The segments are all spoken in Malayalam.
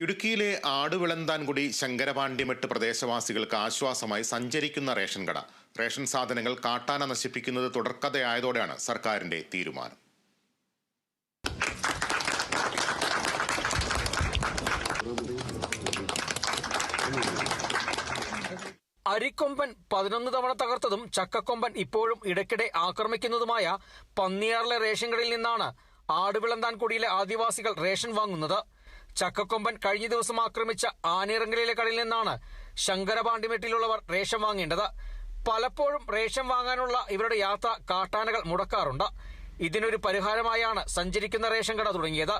ഇടുക്കിയിലെ ആടുവിളന്താൻകുടി ശങ്കരപാണ്ഡ്യമെട്ട് പ്രദേശവാസികൾക്ക് ആശ്വാസമായി സഞ്ചരിക്കുന്ന റേഷൻ കട. റേഷൻ സാധനങ്ങൾ കാട്ടാന നശിപ്പിക്കുന്നത് തുടർക്കഥയായതോടെയാണ് സർക്കാരിന്റെ തീരുമാനം. അരിക്കൊമ്പൻ പതിനൊന്ന് തവണ തകർത്തതും ചക്കക്കൊമ്പൻ ഇപ്പോഴും ഇടയ്ക്കിടെ ആക്രമിക്കുന്നതുമായ പന്നിയാറിലെ റേഷൻ കടയിൽ നിന്നാണ് ആടുവിളന്താൻകുടിയിലെ ആദിവാസികൾ റേഷൻ വാങ്ങുന്നത്. ചക്കക്കൊമ്പൻ കഴിഞ്ഞ ദിവസം ആക്രമിച്ച ആനിറങ്കലിലെ കടയിൽ നിന്നാണ് ശങ്കരപാണ്ഡിമെട്ടിലുള്ളവർ റേഷൻ വാങ്ങേണ്ടത്. പലപ്പോഴും റേഷൻ വാങ്ങാനുള്ള ഇവരുടെ യാത്ര കാട്ടാനകൾ മുടക്കാറുണ്ട്. ഇതിനൊരു പരിഹാരമായാണ് സഞ്ചരിക്കുന്ന റേഷൻ കട തുടങ്ങിയത്.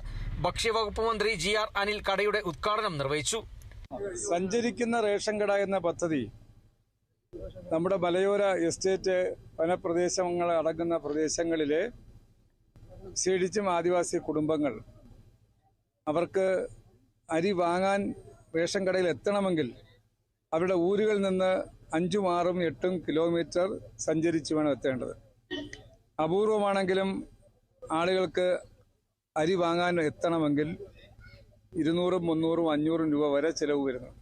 ഭക്ഷ്യവകുപ്പ് മന്ത്രി ജി ആർ അനിൽ കടയുടെ ഉദ്ഘാടനം നിർവഹിച്ചു. സഞ്ചരിക്കുന്ന റേഷൻ കട എന്ന പദ്ധതി നമ്മുടെ മലയോര എസ്റ്റേറ്റ് വനപ്രദേശങ്ങൾ അടങ്ങുന്ന പ്രദേശങ്ങളിലെ ശീലിച്ചും ആദിവാസി കുടുംബങ്ങൾ അവർക്ക് അരി വാങ്ങാൻ റേഷൻ കടയിൽ എത്തണമെങ്കിൽ അവരുടെ ഊരുകളിൽ നിന്ന് അഞ്ചും ആറും എട്ടും കിലോമീറ്റർ സഞ്ചരിച്ച് വേണം എത്തേണ്ടത്. അപൂർവമാണെങ്കിലും ആളുകൾക്ക് അരി വാങ്ങാൻ എത്തണമെങ്കിൽ ഇരുന്നൂറും മുന്നൂറും അഞ്ഞൂറും രൂപ വരെ ചിലവ് വരുന്നു.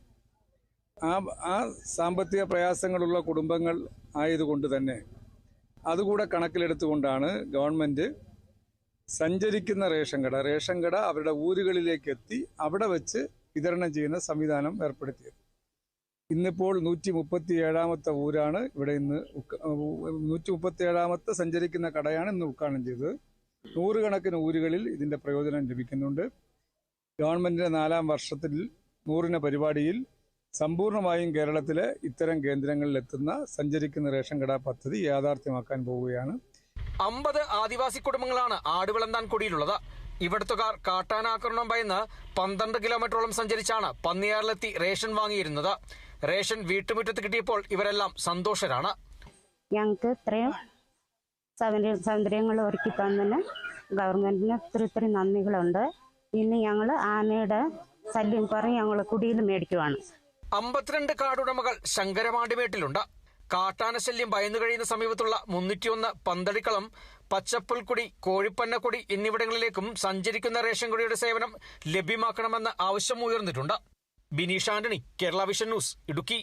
ആ ആ സാമ്പത്തിക പ്രയാസങ്ങളുള്ള കുടുംബങ്ങൾ ആയതുകൊണ്ട് തന്നെ അതുകൂടെ കണക്കിലെടുത്തുകൊണ്ടാണ് ഗവൺമെന്റ് സഞ്ചരിക്കുന്ന റേഷൻ കട. റേഷൻ കട അവരുടെ ഊരുകളിലേക്ക് എത്തി അവിടെ വെച്ച് വിതരണം ചെയ്യുന്ന സംവിധാനം ഏർപ്പെടുത്തിയത്. ഇന്നിപ്പോൾ നൂറ്റി മുപ്പത്തി ഏഴാമത്തെ ഊരാണ് ഇവിടെ ഇന്ന് നൂറ്റി മുപ്പത്തി ഏഴാമത്തെ സഞ്ചരിക്കുന്ന കടയാണ് ഇന്ന് ഉദ്ഘാടനം ചെയ്തത്. നൂറുകണക്കിന് ഊരുകളിൽ ഇതിന്റെ പ്രയോജനം ലഭിക്കുന്നുണ്ട്. ഗവൺമെന്റിന്റെ നാലാം വർഷത്തിൽ നൂറിന പരിപാടിയിൽ സമ്പൂർണമായും കേരളത്തിലെ ഇത്തരം കേന്ദ്രങ്ങളിൽ എത്തുന്ന സഞ്ചരിക്കുന്ന റേഷൻ കട പദ്ധതി യാഥാർത്ഥ്യമാക്കാൻ പോവുകയാണ്. അമ്പത് ആദിവാസി കുടുംബങ്ങളാണ് ആടുവിളന്താൻ കുടിയിലുള്ളത്. ഇവിടുത്തുകാർ കാട്ടാനാക്രമണം ഭയന്ന് പന്ത്രണ്ട് കിലോമീറ്ററോളം സഞ്ചരിച്ചാണ് പന്നിയാറിലെത്തി റേഷൻ വാങ്ങിയിരുന്നത്. റേഷൻ വീട്ടുമുറ്റത്ത് കിട്ടിയപ്പോൾ ഇവരെല്ലാം സന്തോഷരാണ്. ഞങ്ങൾക്ക് ഇത്രയും സൗകര്യ സൗകര്യങ്ങൾ ഒരുക്കി തന്നതിന് ഗവൺമെന്റിന് ഒത്തിരി ഒത്തിരി നന്ദികളുണ്ട്. ഇനി ഞങ്ങൾ ആനയുടെ ശല്യം കുറഞ്ഞ് ഞങ്ങൾ കുടിയിൽ മേടിക്കുവാണ്. അമ്പത്തിരണ്ട് കാടുടമകൾ ശങ്കരമാണ്ടിമേട്ടിലുണ്ട് കാട്ടാനശല്യം ഭയന്നു കഴിയുന്ന സമീപത്തുള്ള മുന്നൂറ്റിയൊന്ന് പന്തടിക്കളം പച്ചപ്പുൽക്കുടി കോഴിപ്പന്നക്കുടി എന്നിവിടങ്ങളിലേക്കും സഞ്ചരിക്കുന്ന റേഷൻ കുടിയുടെ സേവനം ലഭ്യമാക്കണമെന്ന് ആവശ്യം ഉയർന്നിട്ടുണ്ട്. Bineesh Antony Kerala vision news Idukki.